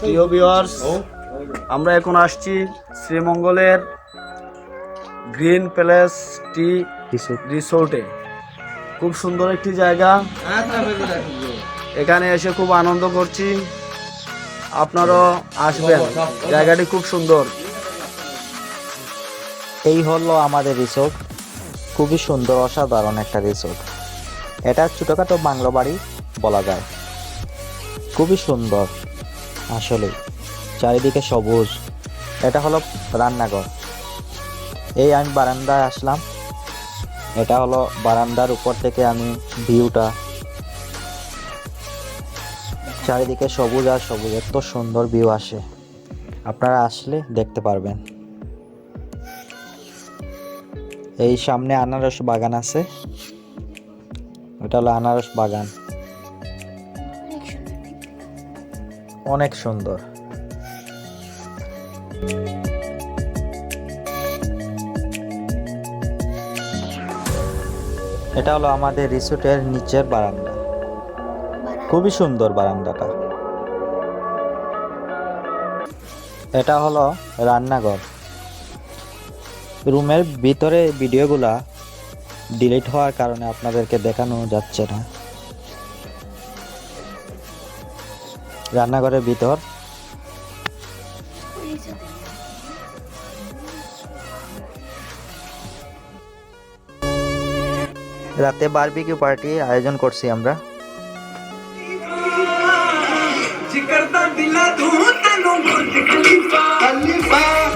প্রিয় ভিউয়ার্স আমরা এখন আসছি শ্রীমঙ্গলের গ্রিন প্যালেস টি রিসোর্টে খুব সুন্দর একটি জায়গা। এখানে এসে খুব আনন্দ করছি। আপনারাও আসবেন। জায়গাটি খুব সুন্দর। এই হলো আমাদের রিসোর্ট খুবই সুন্দর অসাধারণ একটা রিসোর্ট এটা ছোটোখাটো বাংলো বাড়ি বলা যায়। খুবই সুন্দর। আসলে, চারিদিকে সবুজ। এটা হলো রান্নাঘর। এই আমি বারান্দায় আসলাম। এটা হলো বারান্দার উপর থেকে আমি ভিউটা। চারিদিকে সবুজ আর সবুজ, এত সুন্দর ভিউ আসে। আপনারা আসলে দেখতে পারবেন। এই সামনে আনারস বাগান আছে। ওটা হলো আনারস বাগান। অনেক সুন্দর। এটা হলো আমাদের রিসোর্টের নিচের বারান্দা। খুবই সুন্দর বারান্দাটা। এটা হলো রান্নাঘর। রুমের ভিতরে ভিডিওগুলা ডিলিট হওয়ার কারণে আপনাদেরকে দেখানো যাচ্ছে না। রান্নাঘরের ভিতর রাতে বারবিকিউ পার্টি আয়োজন করছি আমরা খলিফা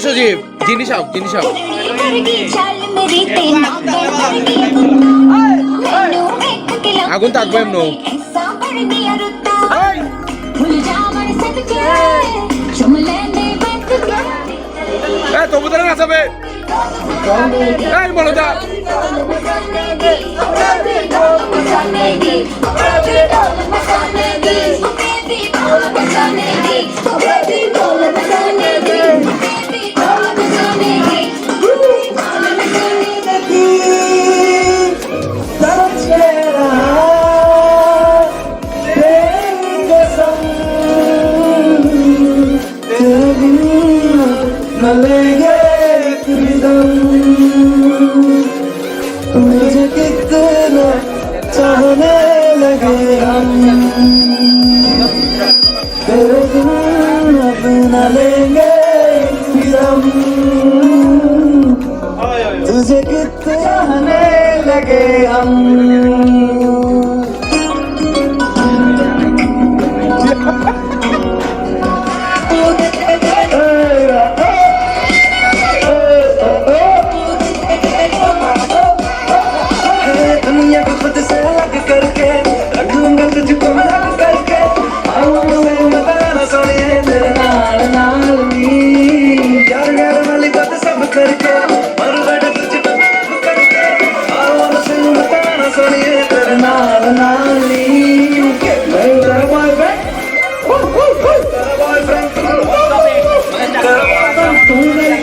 সজীব জিনিস আও জিনিস আও আগুন থাকবে এমন এ এই Baby, all of us are naked.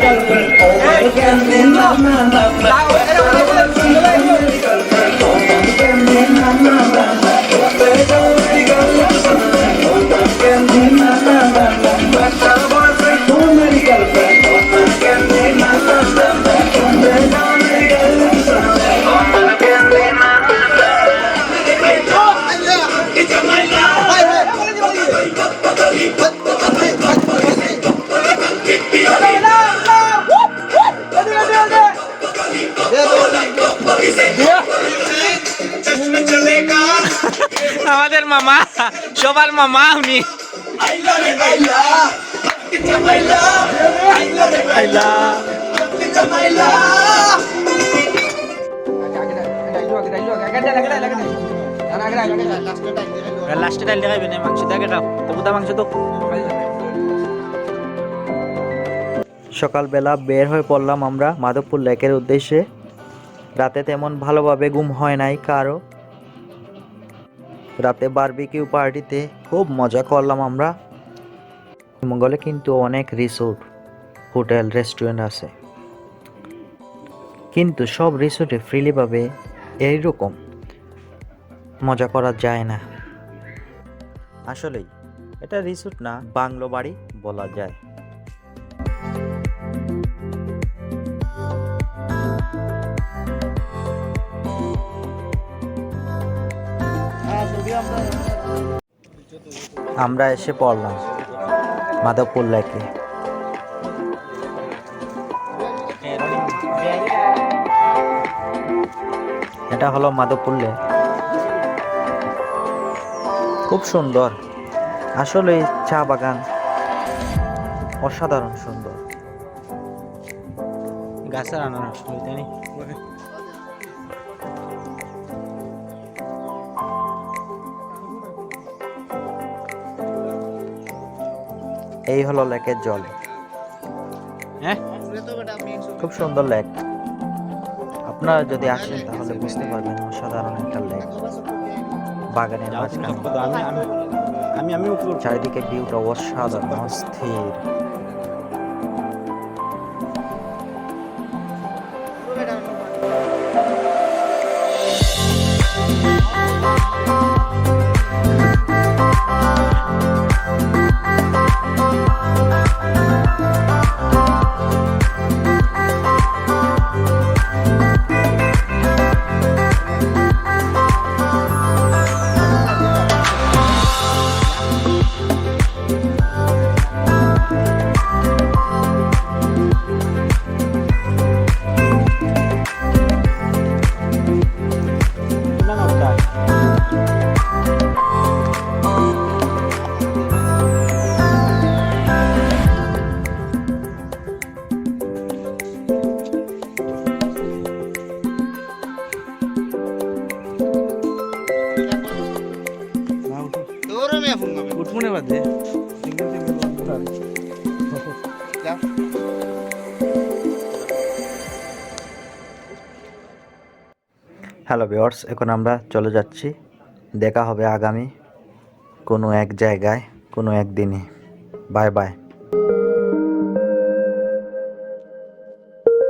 Hey, hey, in hey, hey, hey, hey, সবার মামা উনি। লাস্টে ডাল দেখাইবে না মাংস দেখে দাও তবুদা মাংস তো। সকালবেলা বের হয়ে পড়লাম আমরা মাধবপুর লেকের উদ্দেশ্যে। রাতে তেমন ভালোভাবে ঘুম হয় নাই কারও। রাতে বারবিকিউ পার্টিতে খুব মজা করলাম আমরা। মঙ্গলে কিন্তু অনেক রিসোর্ট হোটেল রেস্টুরেন্ট আছে। কিন্তু সব রিসোর্টে ফ্রিলিভাবে এইরকম মজা করা যায় না। আসলেই, এটা রিসোর্ট না, বাংলো বাড়ি বলা যায়। আমরা এসে পড়লাম মাধবপুর লেকে। এটা হলো মাধবপুর লেক খুব সুন্দর। আসলে চা বাগান অসাধারণ সুন্দর। গাছের আনারস, তাই এই হলো লেকের জল। হ্যাঁ? খুব সুন্দর লেক। আপনারা যদি আসেন তাহলে বুঝতে পারবেন অসাধারণ একটা লেক। বাগানের মাঝখানে। চারিদিকে ভিউটা অসাধারণ অস্থির। হ্যালো ভিওর্স এখন আমরা চলে যাচ্ছি। দেখা হবে আগামী কোনো এক জায়গায়, কোনো একদিনে বাই বাই